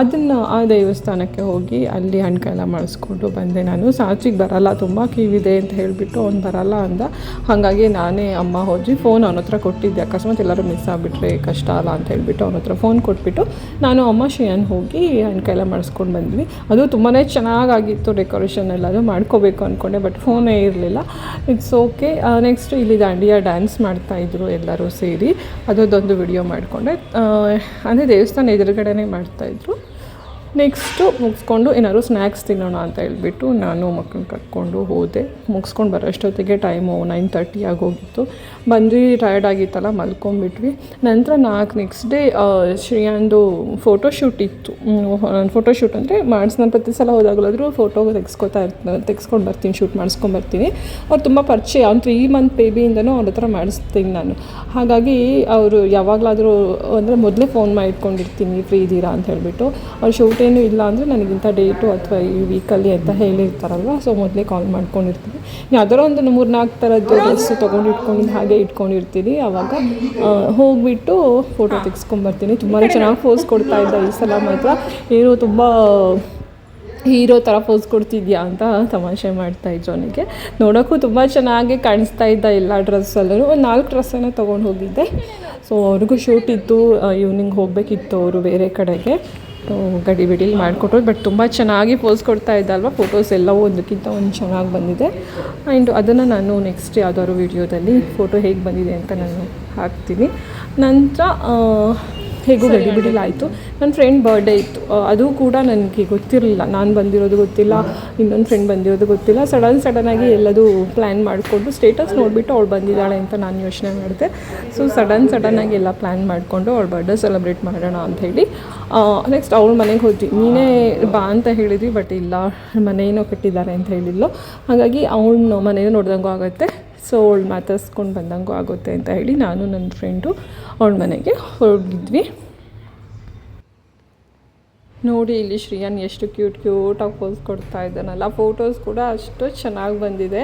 ಅದನ್ನು ಆ ದೇವಸ್ಥಾನಕ್ಕೆ ಹೋಗಿ ಅಲ್ಲಿ ಹಣ್ಕಾಯಿ ಎಲ್ಲ ಮಾಡಿಸ್ಕೊಂಡು ಬಂದೆ ನಾನು. ಸಾಚಿಗೆ ಬರಲ್ಲ, ತುಂಬ ಕಿವಿದೆ ಅಂತ ಹೇಳಿಬಿಟ್ಟು ಅವ್ನು ಬರಲ್ಲ ಅಂದ. ಹಾಗಾಗಿ ನಾನೇ ಅಮ್ಮ ಹೋಗಿ ಫೋನ್ ಅವನ ಹತ್ರ ಕೊಟ್ಟಿದ್ದೆ. ಅಕಸ್ಮಾತ್ ಎಲ್ಲರೂ ಮಿಸ್ ಆಗಿಬಿಟ್ರೆ ಕಷ್ಟ ಅಲ್ಲ ಅಂತ ಹೇಳ್ಬಿಟ್ಟು ಅವನ ಹತ್ರ ಫೋನ್ ಕೊಟ್ಬಿಟ್ಟು ನಾನು ಅಮ್ಮ ಶ್ರೇಯನ್ ಹೋಗಿ ಎಲ್ಲ ಮಾಡಿಸ್ಕೊಂಡು ಬಂದ್ವಿ. ಅದು ತುಂಬಾ ಚೆನ್ನಾಗಾಗಿತ್ತು ಡೆಕೋರೇಷನ್ ಎಲ್ಲ ಅದು ಮಾಡ್ಕೋಬೇಕು ಅಂದ್ಕೊಂಡೆ ಬಟ್ ಫೋನೇ ಇರಲಿಲ್ಲ. ಇಟ್ಸ್ ಓಕೆ ನೆಕ್ಸ್ಟ್ ಇಲ್ಲಿ ದಾಂಡಿಯಾ ಡ್ಯಾನ್ಸ್ ಮಾಡ್ತಾಯಿದ್ರು ಎಲ್ಲರೂ ಸೇರಿ. ಅದೊಂದು ವಿಡಿಯೋ ಮಾಡಿಕೊಂಡೆ. ಅಂದರೆ ದೇವಸ್ಥಾನ ಎದುರುಗಡೆನೇ ಮಾಡ್ತಾಯಿದ್ರು ನೆಕ್ಸ್ಟು ಮುಗಿಸ್ಕೊಂಡು ಏನಾದ್ರು ಸ್ನ್ಯಾಕ್ಸ್ ತಿನ್ನೋಣ ಅಂತ ಹೇಳ್ಬಿಟ್ಟು ನಾನು ಮಕ್ಕಳನ್ನ ಕರ್ಕೊಂಡು ಹೋದೆ. ಮುಗಿಸ್ಕೊಂಡು ಬರೋಷ್ಟೊತ್ತಿಗೆ ಟೈಮು ನೈನ್ ತರ್ಟಿ ಆಗೋಗಿತ್ತು. ಬಂದು ಟಯರ್ಡ್ ಆಗಿತ್ತಲ್ಲ ಮಲ್ಕೊಂಬಿಟ್ವಿ ನಂತರ ನಾಲ್ಕು ನೆಕ್ಸ್ಟ್ ಡೇ ಶ್ರೀಯಾಂದು ಫೋಟೋಶೂಟ್ ಇತ್ತು. ನಾನು ಫೋಟೋಶೂಟ್ ಅಂದರೆ ಮಾಡಿಸ್, ನಾನು ಪ್ರತಿ ಸಲ ಹೋದಾಗಲಾದರೂ ಫೋಟೋ ತೆಗೆಸ್ಕೊತಾ ಇರ್ತೀನಿ ತೆಗೆಸ್ಕೊಂಡು ಬರ್ತೀನಿ ಶೂಟ್ ಮಾಡಿಸ್ಕೊಂಬರ್ತೀನಿ ಅವ್ರು ತುಂಬ ಪರಿಚಯ, ಅವ್ನು ತ್ರೀ ಮಂತ್ ಬೇಬಿಯಿಂದನೂ ಅವ್ರ ಹತ್ರ ಮಾಡಿಸ್ತೀನಿ ನಾನು. ಹಾಗಾಗಿ ಅವರು ಯಾವಾಗಲಾದರೂ, ಅಂದರೆ ಮೊದಲೇ ಫೋನ್ ಮಾಡಿ ಇಟ್ಕೊಂಡಿರ್ತೀನಿ ಫ್ರೀ ಇದ್ದೀರಾ ಅಂತ ಹೇಳಿಬಿಟ್ಟು. ಅವ್ರು ಶೂಟ್ ಡೇಟೇನು ಇಲ್ಲ ಅಂದರೆ ನನಗಿಂತ ಡೇಟು ಅಥವಾ ಈ ವೀಕಲ್ಲಿ ಅಂತ ಹೇಳಿರ್ತಾರಲ್ವ? ಸೊ ಮೊದಲೇ ಕಾಲ್ ಮಾಡ್ಕೊಂಡಿರ್ತೀನಿ. ಯಾವ್ದಾರೋ ಒಂದು ಮೂರು ನಾಲ್ಕು ಥರದ್ದು ಡ್ರೆಸ್ ತೊಗೊಂಡು ಇಟ್ಕೊಂಡಿದ್ದು ಹಾಗೆ ಇಟ್ಕೊಂಡಿರ್ತೀನಿ ಆವಾಗ ಹೋಗಿಬಿಟ್ಟು ಫೋಟೋ ತೆಗೆಸ್ಕೊಂಬರ್ತೀನಿ. ತುಂಬಾ ಚೆನ್ನಾಗಿ ಫೋಸ್ ಕೊಡ್ತಾ ಇದ್ದ ಈ ಸಲ ಮಾತ್ರ. ಏನೋ ತುಂಬ ಹೀರೋ ಥರ ಪೋಸ್ ಕೊಡ್ತಿದ್ಯಾ ಅಂತ ತಮಾಷೆ ಮಾಡ್ತಾ ಇದ್ದು ಅವನಿಗೆ. ನೋಡೋಕ್ಕೂ ತುಂಬ ಚೆನ್ನಾಗಿ ಕಾಣಿಸ್ತಾ ಇದ್ದ ಎಲ್ಲ ಡ್ರೆಸ್ಸಲ್ಲೂ ಒಂದು ನಾಲ್ಕು ಡ್ರೆಸ್ಸನ್ನು ತೊಗೊಂಡು ಹೋಗಿದ್ದೆ. ಸೊ ಅವ್ರಿಗೂ ಶೂಟ್ ಇತ್ತು. ಈವ್ನಿಂಗ್ ಹೋಗಬೇಕಿತ್ತು ಅವರು ಬೇರೆ ಕಡೆಗೆ. ಗಡಿ ಬಿಡಿಲಿ ಮಾಡಿಕೊಟ್ರು ಬಟ್ ತುಂಬ ಚೆನ್ನಾಗಿ ಪೋಸ್ ಕೊಡ್ತಾ ಇದ್ದಲ್ವ ಫೋಟೋಸ್ ಎಲ್ಲವೂ ಒಂದಕ್ಕಿಂತ ಒಂದು ಚೆನ್ನಾಗಿ ಬಂದಿದೆ. ಆ್ಯಂಡ್ ಅದನ್ನು ನಾನು ನೆಕ್ಸ್ಟ್ ಯಾವುದಾದ್ರು ವೀಡಿಯೋದಲ್ಲಿ ಫೋಟೋ ಹೇಗೆ ಬಂದಿದೆ ಅಂತ ನಾನು ಹಾಕ್ತೀನಿ. ನಂತರ ಹೇಗೂ ಗಡಿ ಬಿಡಿಲಾಯಿತು ನನ್ನ ಫ್ರೆಂಡ್ ಬರ್ಡೇ ಇತ್ತು. ಅದು ಕೂಡ ನನಗೆ ಗೊತ್ತಿರಲಿಲ್ಲ. ನಾನು ಬಂದಿರೋದು ಗೊತ್ತಿಲ್ಲ ಇನ್ನೊಂದು ಫ್ರೆಂಡ್ ಬಂದಿರೋದು ಗೊತ್ತಿಲ್ಲ. ಸಡನ್ ಸಡನ್ನಾಗಿ ಎಲ್ಲದು ಪ್ಲ್ಯಾನ್ ಮಾಡಿಕೊಂಡು ಸ್ಟೇಟಸ್ ನೋಡಿಬಿಟ್ಟು ಅವಳು ಬಂದಿದ್ದಾಳೆ ಅಂತ ನಾನು ಯೋಚನೆ ಮಾಡಿದೆ. ಸೊ ಸಡನ್ ಸಡನ್ನಾಗಿ ಎಲ್ಲ ಪ್ಲ್ಯಾನ್ ಮಾಡಿಕೊಂಡು ಅವಳ ಬರ್ಡೇ ಸೆಲೆಬ್ರೇಟ್ ಮಾಡೋಣ ಅಂತ ಹೇಳಿ. ನೆಕ್ಸ್ಟ್ ಅವಳ ಮನೆಗೆ ಹೋದ್ವಿ. ನೀನೇ ಬಾ ಅಂತ ಹೇಳಿದ್ವಿ ಬಟ್ ಇಲ್ಲ ಮನೇನೋ ಕಟ್ಟಿದ್ದಾರೆ ಅಂತ ಹೇಳಿದ್ಲು. ಹಾಗಾಗಿ ಅವಳ ಮನೆಯೂ ನೋಡ್ದಂಗೂ ಆಗುತ್ತೆ. ಸೊ ಅವಳು ಮಾತಾಡ್ಸ್ಕೊಂಡು ಬಂದಂಗೂ ಆಗುತ್ತೆ ಅಂತ ಹೇಳಿ ನಾನು ನನ್ನ ಫ್ರೆಂಡು ಅವಳ ಮನೆಗೆ ಹೋಗಿದ್ವಿ ನೋಡಿ ಇಲ್ಲಿ ಶ್ರೀಯಾನ್ ಎಷ್ಟು ಕ್ಯೂಟ್ ಕ್ಯೂಟಾಗಿ ಪೋಸ್ ಕೊಡ್ತಾ ಇದ್ದಾನಲ್ಲ. ಫೋಟೋಸ್ ಕೂಡ ಅಷ್ಟು ಚೆನ್ನಾಗಿ ಬಂದಿದೆ.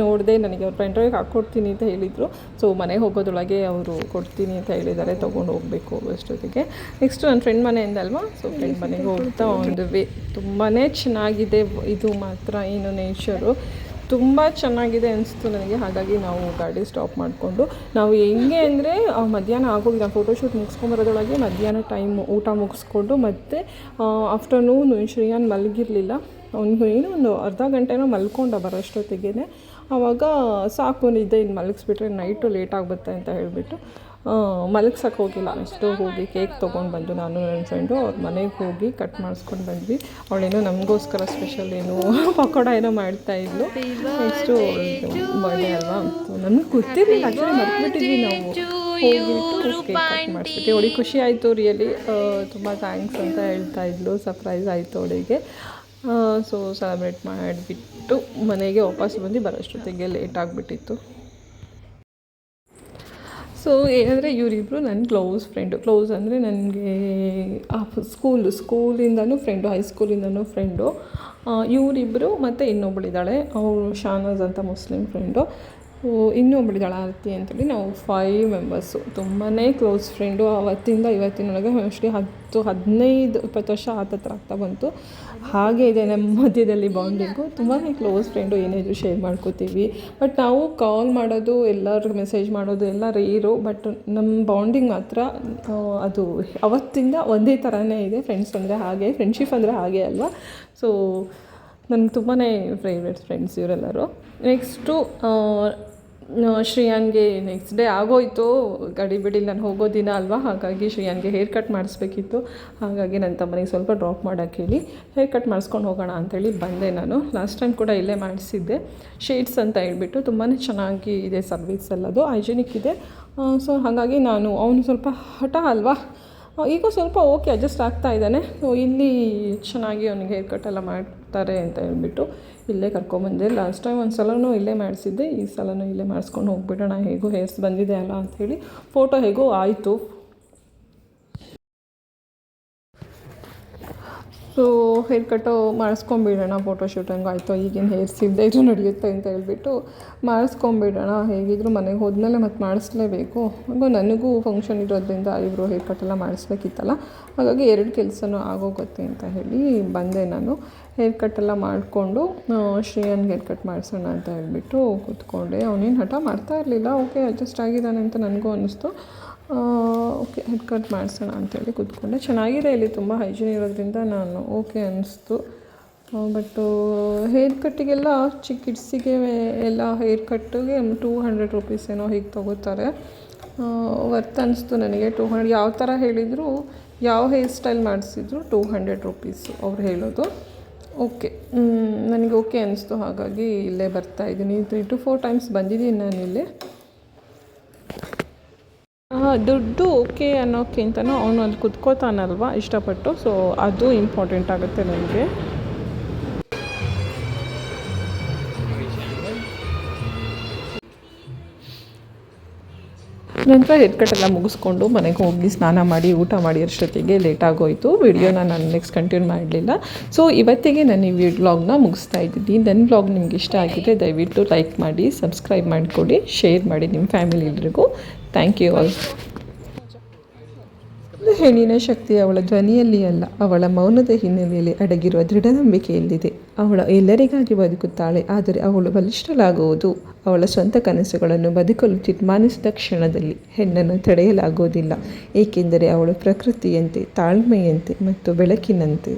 ನೋಡಿದೆ ನನಗೆ ಅವ್ರ ಪೆಂಡ್ರೈವ್ಗೆ ಹಾಕ್ಕೊಡ್ತೀನಿ ಅಂತ ಹೇಳಿದರು. ಸೊ ಮನೆಗೆ ಹೋಗೋದ್ರೊಳಗೆ ಅವರು ಕೊಡ್ತೀನಿ ಅಂತ ಹೇಳಿದ್ದಾರೆ. ತೊಗೊಂಡು ಹೋಗಬೇಕು ಅಷ್ಟೊತ್ತಿಗೆ. ನೆಕ್ಸ್ಟ್ ನನ್ನ ಫ್ರೆಂಡ್ ಮನೆಯಿಂದ ಅಲ್ವಾ ಸೊ ಫ್ರೆಂಡ್ ಮನೆಗೆ ಹೋಗ್ತಾ ಒಂದು ವೇ ತುಂಬಾ ಚೆನ್ನಾಗಿದೆ. ಇದು ಮಾತ್ರ ಏನು ನೇಚರು ತುಂಬ ಚೆನ್ನಾಗಿದೆ ಅನಿಸ್ತು ನನಗೆ. ಹಾಗಾಗಿ ನಾವು ಗಾಡಿ ಸ್ಟಾಪ್ ಮಾಡಿಕೊಂಡು, ನಾವು ಹೆಂಗೆ ಅಂದರೆ ಮಧ್ಯಾಹ್ನ ಆಗೋಗಿದೆ ಫೋಟೋಶೂಟ್ ಮುಗಿಸ್ಕೊಂಬರೋದ್ರೊಳಗೆ ಮಧ್ಯಾಹ್ನ ಟೈಮ್ ಊಟ ಮುಗಿಸ್ಕೊಂಡು ಮತ್ತು ಆಫ್ಟರ್ನೂನ್ ಶ್ರೀಯಾನ್ ಮಲಗಿರಲಿಲ್ಲ. ಅವ್ನಿಗೆ ಏನೋ ಒಂದು ಅರ್ಧ ಗಂಟೆನೋ ಮಲ್ಕೊಂಡ ಬರೋಷ್ಟೊತ್ತಿಗೆ ಆವಾಗ ಸಾಕು, ನಿದ್ದೆ ಇನ್ನು ಮಲಗಿಸ್ಬಿಟ್ರೆ ನೈಟು ಲೇಟ್ ಆಗುತ್ತೆ ಅಂತ ಹೇಳಿಬಿಟ್ಟು. ಮಲಗ್ಸಕ್ಕೆ ಹೋಗಿಲ್ಲ. ಅಷ್ಟು ಹೋಗಿ ಕೇಕ್ ತೊಗೊಂಡು ಬಂದು ನಾನು ನನ್ನ ಫ್ರೆಂಡು ಅವ್ರ ಮನೆಗೆ ಹೋಗಿ ಕಟ್ ಮಾಡಿಸ್ಕೊಂಡು ಬಂದ್ವಿ. ಅವಳೇನೋ ನಮಗೋಸ್ಕರ ಸ್ಪೆಷಲ್ ಏನು (laughs) ಪಕೋಡ ಏನೋ ಮಾಡ್ತಾ ಇದ್ಲು. ನೆಕ್ಸ್ಟು ಬರ್ಡೇ ಅಲ್ವಾ ನನಗೆ ಗೊತ್ತಿರಲಿಲ್ಲ. ಆ್ಯಕ್ಚುಲಿ ಮರ್ತ್ಬಿಟ್ಟಿದ್ವಿ ನಾವು. ಹೋಗಿಬಿಟ್ಟು ಕೇಕ್ ಕಟ್ ಮಾಡಿಸ್ಬಿಟ್ಟು ಅವಳಿಗೆ ಖುಷಿ ಆಯಿತು ರಿಯಲಿ ತುಂಬ ಥ್ಯಾಂಕ್ಸ್ ಅಂತ ಹೇಳ್ತಾ ಇದ್ಲು. ಸರ್ಪ್ರೈಸ್ ಆಯಿತು ಅವಳಿಗೆ. ಸೊ ಸೆಲೆಬ್ರೇಟ್ ಮಾಡಿಬಿಟ್ಟು ಮನೆಗೆ ವಾಪಸ್ ಬಂದು ಬರೋಷ್ಟೊತ್ತಿಗೆ ಲೇಟ್ ಆಗಿಬಿಟ್ಟಿತ್ತು. ಸೊ ಏನಂದರೆ ಇವರಿಬ್ಬರು ನನ್ನ ಕ್ಲೋಸ್ ಫ್ರೆಂಡು ಕ್ಲೋಸ್ ಅಂದರೆ ನನಗೆ ಸ್ಕೂಲು ಸ್ಕೂಲಿಂದನೂ ಫ್ರೆಂಡು ಹೈಸ್ಕೂಲಿಂದನೂ ಫ್ರೆಂಡು ಇವರಿಬ್ಬರು ಮತ್ತು ಇನ್ನೊಬ್ಬಳಿದ್ದಾಳೆ ಅವಳು ಶಾನಾಜ್ ಅಂತ ಮುಸ್ಲಿಂ ಫ್ರೆಂಡು ಇನ್ನೊಬ್ಬಳಿದ್ದಾಳೆ ಆರತಿ ಅಂತೇಳಿ ನಾವು ಫೈವ್ ಮೆಂಬರ್ಸು ತುಂಬಾ ಕ್ಲೋಸ್ ಫ್ರೆಂಡು ಅವತ್ತಿಂದ ಇವತ್ತಿನೊಳಗೆ ಮೋಸ್ಟ್ಲಿ ಹತ್ತು, ಹದಿನೈದು, ಇಪ್ಪತ್ತು ವರ್ಷ ಹತ್ತತ್ರ ಆಗ್ತಾ ಬಂತು. ಹಾಗೆ ಇದೆ ನಮ್ಮ ಮಧ್ಯದಲ್ಲಿ ಬಾಂಡಿಂಗು. ತುಂಬಾ ಕ್ಲೋಸ್ ಫ್ರೆಂಡು ಏನೇ ಇದ್ರೂ ಶೇರ್ ಮಾಡ್ಕೋತೀವಿ. ಬಟ್ ನಾವು ಕಾಲ್ ಮಾಡೋದು, ಎಲ್ಲರಿಗೂ ಮೆಸೇಜ್ ಮಾಡೋದು, ಎಲ್ಲ ರೇರು ಬಟ್ ನಮ್ಮ ಬಾಂಡಿಂಗ್ ಮಾತ್ರ ಅದು ಅವತ್ತಿಂದ ಒಂದೇ ಥರನೇ ಇದೆ. ಫ್ರೆಂಡ್ಸ್ ಅಂದರೆ ಹಾಗೆ ಫ್ರೆಂಡ್ಶಿಪ್ ಅಂದರೆ ಹಾಗೆ ಅಲ್ವಾ? ಸೊ ನನಗೆ ತುಂಬಾ ಫೇವ್ರೆಟ್ ಫ್ರೆಂಡ್ಸ್ ಇವರೆಲ್ಲರೂ. ನೆಕ್ಸ್ಟು ಶ್ರೇಯಾನ್ಗೆ ನೆಕ್ಸ್ಟ್ ಡೇ ಆಗೋಯ್ತು. ಗಡಿ ಬಿಡಿ, ನಾನು ಹೋಗೋ ದಿನ ಅಲ್ವಾ? ಹಾಗಾಗಿ ಶ್ರೇಯಾನ್ಗೆ ಹೇರ್ ಕಟ್ ಮಾಡಿಸ್ಬೇಕಿತ್ತು. ಹಾಗಾಗಿ ನನ್ನ ತಮ್ಮನಿಗೆ ಸ್ವಲ್ಪ ಡ್ರಾಪ್ ಮಾಡೋಕ್ಕೆ ಹೇಳಿ ಹೇರ್ ಕಟ್ ಮಾಡಿಸ್ಕೊಂಡು ಹೋಗೋಣ ಅಂಥೇಳಿ ಬಂದೆ ನಾನು. ಲಾಸ್ಟ್ ಟೈಮ್ ಕೂಡ ಇಲ್ಲೇ ಮಾಡಿಸಿದ್ದೆ. ಶೇಡ್ಸ್ ಅಂತ ಹೇಳ್ಬಿಟ್ಟು ತುಂಬಾ ಚೆನ್ನಾಗಿ ಇದೆ ಸರ್ವಿಸ್ ಎಲ್ಲದು ಹೈಜಿನಿಕ್ ಇದೆ. ಸೊ ಹಾಗಾಗಿ ನಾನು, ಅವನು ಸ್ವಲ್ಪ ಹಠ ಅಲ್ವಾ? ಈಗ ಸ್ವಲ್ಪ ಓಕೆ ಅಡ್ಜಸ್ಟ್ ಆಗ್ತಾ ಇದ್ದಾನೆ. ಸೊ ಇಲ್ಲಿ ಚೆನ್ನಾಗಿ ಅವನಿಗೆ ಹೇರ್ ಕಟ್ ಎಲ್ಲ ಮಾಡ್ತಾರೆ ಅಂತ ಹೇಳ್ಬಿಟ್ಟು ಇಲ್ಲೇ ಕರ್ಕೊಂಬಂದೆ. ಲಾಸ್ಟ್ ಟೈಮ್ ಒಂದು ಸಲನೂ ಇಲ್ಲೇ ಮಾಡಿಸಿದ್ದೆ. ಈ ಸಲನೂ ಇಲ್ಲೇ ಮಾಡಿಸ್ಕೊಂಡು ಹೋಗ್ಬಿಡೋಣ. ಹೇಗೂ ಹೇರ್ಸ್ ಬಂದಿದೆ ಅಲ್ಲ ಅಂಥೇಳಿ ಫೋಟೋ ಹೇಗೋ ಆಯಿತು. ಸೊ ಹೇರ್ ಕಟ್ಟು ಮಾಡಿಸ್ಕೊಂಬಿಡೋಣ ಫೋಟೋಶೂಟ್ ಹಂಗೆ ಆಯಿತು, ಈಗಿನ ಹೇರ್ ಇಲ್ಲದೆ ಇದು ನಡೆಯುತ್ತೆ ಅಂತ ಹೇಳ್ಬಿಟ್ಟು ಮಾಡಿಸ್ಕೊಂಬಿಡೋಣ. ಹೇಗಿದ್ರು ಮನೆಗೆ ಹೋದ್ಮೇಲೆ ಮತ್ತೆ ಮಾಡಿಸ್ಲೇಬೇಕು. ಹಾಗೂ ನನಗೂ ಫಂಕ್ಷನ್ ಇರೋದ್ರಿಂದ ಇವರು ಹೇರ್ ಕಟ್ ಎಲ್ಲ ಮಾಡಿಸ್ಬೇಕಿತ್ತಲ್ಲ. ಹಾಗಾಗಿ ಎರಡು ಕೆಲಸನೂ ಆಗೋಗುತ್ತೆ ಅಂತ ಹೇಳಿ ಬಂದೆ ನಾನು. ಹೇರ್ ಕಟ್ ಎಲ್ಲ ಮಾಡಿಕೊಂಡು ಶ್ರೇಯನ್ಗೆ ಹೇರ್ ಕಟ್ ಮಾಡಿಸೋಣ ಅಂತ ಹೇಳ್ಬಿಟ್ಟು ಕೂತ್ಕೊಂಡೆ. ಅವನೇನು ಹಠ ಮಾಡ್ತಾ ಇರಲಿಲ್ಲ. ಓಕೆ ಅಡ್ಜಸ್ಟ್ ಆಗಿದ್ದಾನೆ ಅಂತ ನನಗೂ ಅನ್ನಿಸ್ತು. ಓಕೆ ಹೆಡ್ ಕಟ್ ಮಾಡಿಸೋಣ ಅಂತೇಳಿ ಕೂತ್ಕೊಂಡೆ. ಚೆನ್ನಾಗಿದೆ ಇಲ್ಲಿ ತುಂಬ ಹೈಜಿನ್ ಇರೋದ್ರಿಂದ ನಾನು ಓಕೆ ಅನ್ನಿಸ್ತು ಬಟ್ಟು ಹೇರ್ ಕಟ್ಟಿಗೆಲ್ಲ ಚಿಕ್ಕ ಕಿಡ್ಸಿಗೆ ಎಲ್ಲ ಹೇರ್ ಕಟ್ಟಿಗೆ ಟೂ ಹಂಡ್ರೆಡ್ ರುಪೀಸ್ ಏನೋ ಹೀಗೆ ತೊಗೋತಾರೆ. ವರ್ತ್ ಅನಿಸ್ತು ನನಗೆ ಟೂ ಹಂಡ್ರೆಡ್ ಯಾವ ಥರ ಹೇಳಿದರೂ ಯಾವ ಹೇರ್ ಸ್ಟೈಲ್ ಮಾಡಿಸಿದ್ರು ಟೂ ಹಂಡ್ರೆಡ್ ರುಪೀಸು ಅವ್ರು ಹೇಳೋದು. ಓಕೆ ನನಗೆ ಓಕೆ ಅನಿಸ್ತು. ಹಾಗಾಗಿ ಇಲ್ಲೇ ಬರ್ತಾ ಇದ್ದೀನಿ. ತ್ರೀ ಟು ಫೋರ್ ಟೈಮ್ಸ್ ಬಂದಿದ್ದೀನಿ ನಾನು ಇಲ್ಲಿ ಆ, ದುಡ್ಡು ಓಕೆ ಅನ್ನೋಕ್ಕಿಂತನೂ ಅವನು ಅಲ್ಲಿ ಕುತ್ಕೋತಾನಲ್ವ? ಇಷ್ಟಪಟ್ಟು. ಸೊ ಅದು ಇಂಪಾರ್ಟೆಂಟ್ ಆಗುತ್ತೆ ನನಗೆ. ನಂತರ ಕಟ್ ಎಲ್ಲ ಮುಗಿಸ್ಕೊಂಡು ಮನೆಗೆ ಹೋಗಿ ಸ್ನಾನ ಮಾಡಿ, ಊಟ ಮಾಡಿ ಅಷ್ಟೊತ್ತಿಗೆ ಲೇಟ್ ಆಗೋಯಿತು. ವಿಡಿಯೋನ ನಾನು ನೆಕ್ಸ್ಟ್ ಕಂಟಿನ್ಯೂ ಮಾಡಲಿಲ್ಲ. ಸೊ ಇವತ್ತಿಗೆ ನಾನು ಈ ವ್ಲಾಗ್ನ ಮುಗಿಸ್ತಾ ಇದ್ದೀನಿ. ನನ್ನ ವ್ಲಾಗ್ ನಿಮ್ಗೆ ಇಷ್ಟ ಆಗಿದೆ, ದಯವಿಟ್ಟು ಲೈಕ್ ಮಾಡಿ ಸಬ್ಸ್ಕ್ರೈಬ್ ಮಾಡಿಕೊಡಿ ಶೇರ್ ಮಾಡಿ ನಿಮ್ಮ ಫ್ಯಾಮಿಲಿ ಎಲ್ರಿಗೂ. ಥ್ಯಾಂಕ್ ಯು ಆಲ್ ಹೆಣ್ಣಿನ ಶಕ್ತಿ ಅವಳ ಧ್ವನಿಯಲ್ಲಿ ಅಲ್ಲ, ಅವಳ ಮೌನದ ಹಿನ್ನೆಲೆಯಲ್ಲಿ ಅಡಗಿರುವ ದೃಢ ನಂಬಿಕೆಯಲ್ಲಿದೆ ಅವಳ ಎಲ್ಲರಿಗಾಗಿ ಬದುಕುತ್ತಾಳೆ, ಆದರೆ ಅವಳು ಬಲಿಷ್ಠಳಾಗುವುದು. ಅವಳ ಸ್ವಂತ ಕನಸುಗಳನ್ನು ಬದುಕಲು ತೀರ್ಮಾನಿಸಿದ ಕ್ಷಣದಲ್ಲಿ ಹೆಣ್ಣನ್ನು ತಡೆಯಲಾಗುವುದಿಲ್ಲ, ಏಕೆಂದರೆ ಅವಳು ಪ್ರಕೃತಿಯಂತೆ, ತಾಳ್ಮೆಯಂತೆ ಮತ್ತು ಬೆಳಕಿನಂತೆ.